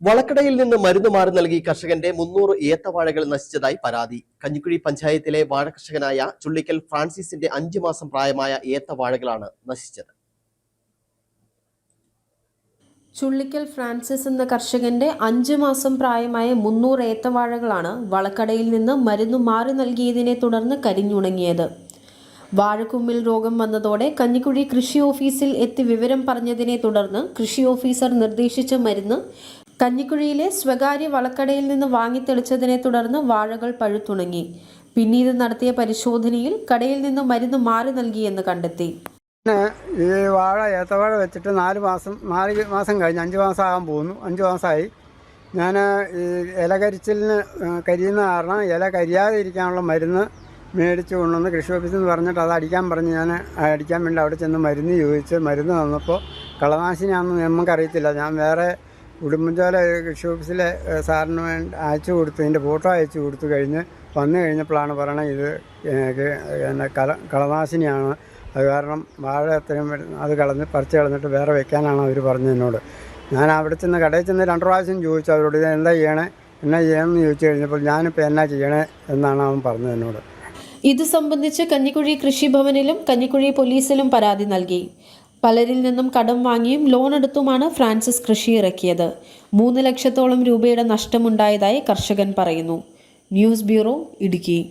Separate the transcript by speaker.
Speaker 1: വളക്കടയിൽ നിന്ന് മരുന്ന് മാറി നൽകി കർഷകന്റെ മുന്നൂറ് ഏത്തവാഴകൾ നശിച്ചതായി പരാതി. കഞ്ഞിക്കുഴി പഞ്ചായത്തിലെ വാഴ കർഷകനായ ചുള്ളിക്കൽ ഫ്രാൻസിസിന്റെ അഞ്ചു മാസം പ്രായമായ ഏത്തവാഴകളാണ് നശിച്ചത്.
Speaker 2: ചുള്ളിക്കൽ ഫ്രാൻസിസ് എന്ന കർഷകന്റെ അഞ്ച് മാസം പ്രായമായ മുന്നൂറ് ഏത്തവാഴകളാണ് വളക്കടയിൽ നിന്ന് മരുന്ന് മാറി നൽകിയതിനെ തുടർന്ന് കരിഞ്ഞുണങ്ങിയത്. വാഴക്കുമ്മിൽ രോഗം വന്നതോടെ കഞ്ഞിക്കുഴി കൃഷി ഓഫീസിൽ എത്തി വിവരം പറഞ്ഞതിനെ തുടർന്ന് കൃഷി ഓഫീസർ നിർദ്ദേശിച്ച മരുന്ന് കഞ്ഞിക്കുഴിയിലെ സ്വകാര്യ വളക്കടയിൽ നിന്ന് വാങ്ങിത്തെളിച്ചതിനെ തുടർന്ന് വാഴകൾ പഴുത്തുണങ്ങി. പിന്നീട് നടത്തിയ പരിശോധനയിൽ കടയിൽ നിന്ന് മരുന്ന് മാറി നൽകിയെന്ന് കണ്ടെത്തി.
Speaker 3: ഈ വാഴ ഏത്തവാഴ വെച്ചിട്ട് നാല് മാസം നാല് മാസം കഴിഞ്ഞ് അഞ്ച് മാസം ആകാൻ പോകുന്നു. അഞ്ച് മാസമായി. ഞാൻ ഈ ഇല കരിച്ചിലിന് കരിയുന്ന കാരണം ഇല കരിയാതെ ഇരിക്കാനുള്ള മരുന്ന് മേടിച്ച് കൊണ്ടുവന്ന് കൃഷി ഓഫീസിൽ നിന്ന് പറഞ്ഞിട്ട് അത് അടിക്കാൻ പറഞ്ഞ് ഞാൻ അടിക്കാൻ വേണ്ടി അവിടെ ചെന്ന് മരുന്ന് ചോദിച്ച് മരുന്ന് തന്നപ്പോൾ കളനാശിനിയാണെന്ന് നമുക്കറിയത്തില്ല. ഞാൻ വേറെ ഉടുമ്പൻചോല കൃഷി ഓഫീസിലെ സാറിന് വേണ്ടി അയച്ചു കൊടുത്തു ഇതിന്റെ ഫോട്ടോ അയച്ചു കൊടുത്തു കഴിഞ്ഞ് വന്നു കഴിഞ്ഞപ്പോഴാണ് പറയണത് ഇത് എന്നെ കല കളനാശിനിയാണ്. അത് കാരണം വാഴ പെട്ടെന്ന് അത് കളഞ്ഞ് പറിച്ച് കളഞ്ഞിട്ട് വേറെ വെക്കാനാണ് അവർ പറഞ്ഞതിനോട് ഞാൻ അവിടെ ചെന്ന് കടയിൽ ചെന്ന് രണ്ട് പ്രാവശ്യം ചോദിച്ചു അവരോട് ഇത് എന്താ ചെയ്യണേ? എന്നാ ചെയ്യണമെന്ന് ചോദിച്ചു കഴിഞ്ഞപ്പോൾ ഞാനിപ്പോൾ എന്നാ ചെയ്യണേ? എന്നാണ് അവൻ പറഞ്ഞതിനോട്
Speaker 2: ഇത് സംബന്ധിച്ച് കഞ്ഞിക്കുഴി കൃഷിഭവനിലും കഞ്ഞിക്കുഴി പോലീസിലും പരാതി നൽകി. പലരിൽ നിന്നും കടം വാങ്ങിയും ലോൺ എടുത്തുമാണ് ഫ്രാൻസിസ് കൃഷി ഇറക്കിയത്. മൂന്ന് ലക്ഷത്തോളം രൂപയുടെ നഷ്ടമുണ്ടായതായി കർഷകൻ പറയുന്നു. News bureau Idukki.